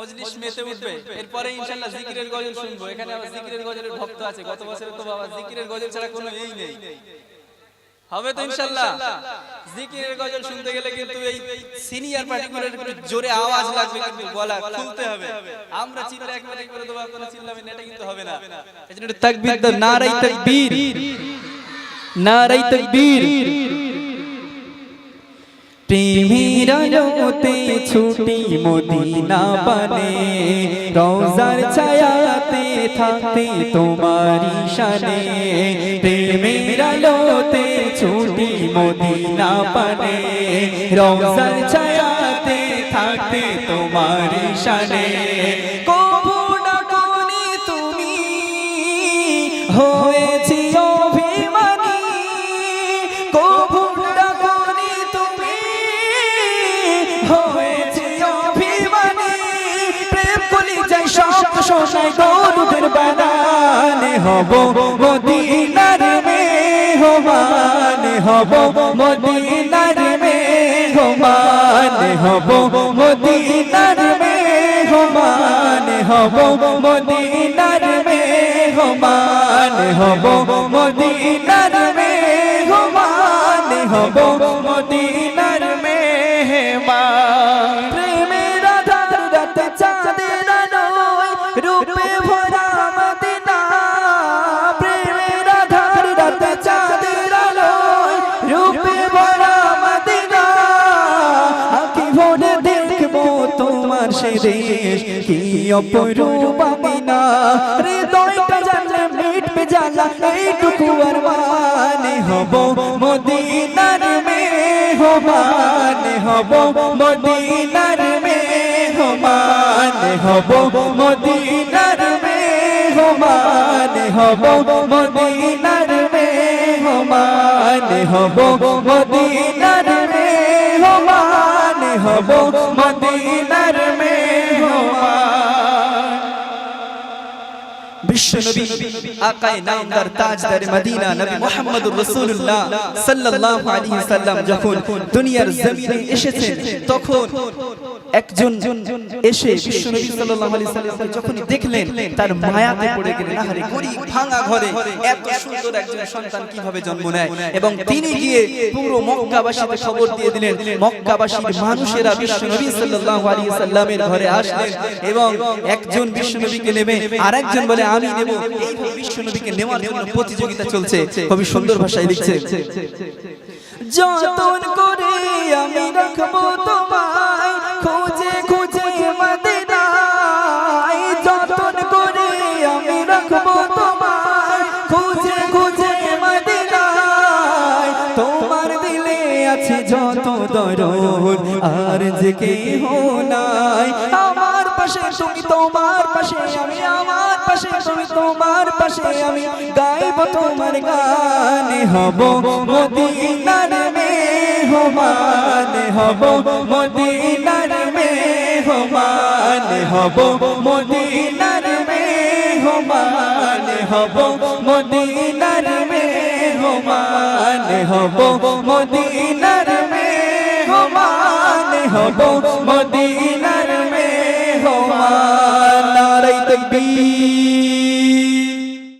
মজলিস মেতে উঠবে। এরপরে ইনশাআল্লাহ জিকিরের গজল শুনব। এখানে আবার জিকিরের গজলের ভক্ত আছে। গত বছরে তো বাবা? জিকিরের গজল ছাড়া কোনো এই নেই। হবে তো ইনশাআল্লাহ। জিকিরের গজল শুনতে গেলে কিন্তু এই সিনিয়র পার্টিকুলার একটু জোরে আওয়াজ লাগবে কিন্তু গলা খুলতে হবে। আমরা চিল্লা একবারে করে দেবো আপনারা চিল্লাবেন এটা কিন্তু হবে না। এজন্য তাকবীর দাও নারাই তাকবীর। নারাই তাকবীর। প্রেমের আলোতে ছুটি মদিনা পানে। রওজার ছায়াতে থাকতে তোমারি শানে। প্রেমের আলোতে ছুটি মদিনা পানে। রওজার ছায়াতে থাকতে তোমারি শানে। হয়েছি অভিমানী। প্রেম কলি যাই গরুদের বানানে হব মদিনার মেহমান, হব মদিনার মেহমান, হব মদিনার মেহমান, হব মদিনার মেহমান, হব মদিনার মেহমান, হব মদিনার সে দেশ কি অপরূপ আমিনা হৃদয়টা জানলে মিটবে জ্বালা, এইটুকু আর মানে হব মদিনার মেহমান, হব মদিনার মেহমান, হব মদিনার মেহমান, হব মদিনার মেহমান, হব মদিনার মেহমান হব মদিনার মেহমান মদিনা নবী সাল্লাম ঘরে একজন জন্ম নেয়? এবং তিনি গিয়ে পুরো মক্কাবাসীকে খবর দিয়ে দিলেন, মক্কাবাসীর মানুষেরা বিশ্বনবী সাল্লামের ঘরে আসলেন এবং একজন বিশ্বনবীকে নেবে আরেকজন বলে নেব। এইভাবে বিশ্বনবীকে নেওয়ার জন্য প্রতিযোগিতা চলছে। সুন্দর ভাষায় লিখছে, যতন করে আমি রাখব তোমায়, খুঁজে খুঁজে মদিনায়। যতন করে আমি রাখব তোমায়, খুঁজে খুঁজে মদিনায়। তোমার দিলে আছে যত দরদ, আর যে কেহ নাই। পাশে তুমি তোমার পাশে, আমি আমার পাশে, তুমি তোমার পাশে, আমি গাইব তোমার গানে হব মদিনার মেহমান, হব মদিনার মেহমান, হব মদিনার মেহমান, হব মদিনার মেহমান, হব মদিনার মেহমান, হব মদিনার তকবীর